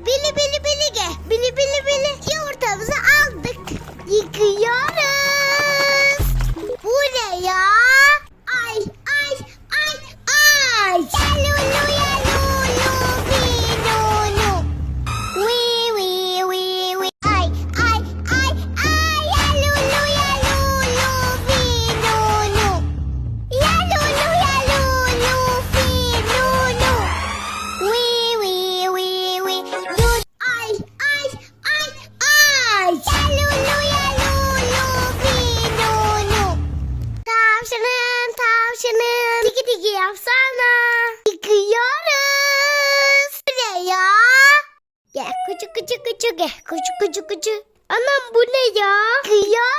bili bili bili ge. Bili bili bili yoğurtamızı aldık. Yıkıyor. tavşanım. Tiki tiki yapsana. Yıkıyoruz. Buraya. Gel kucu kucu kucu gel kucu kucu kucu. Anam bu ne ya? Kıyar.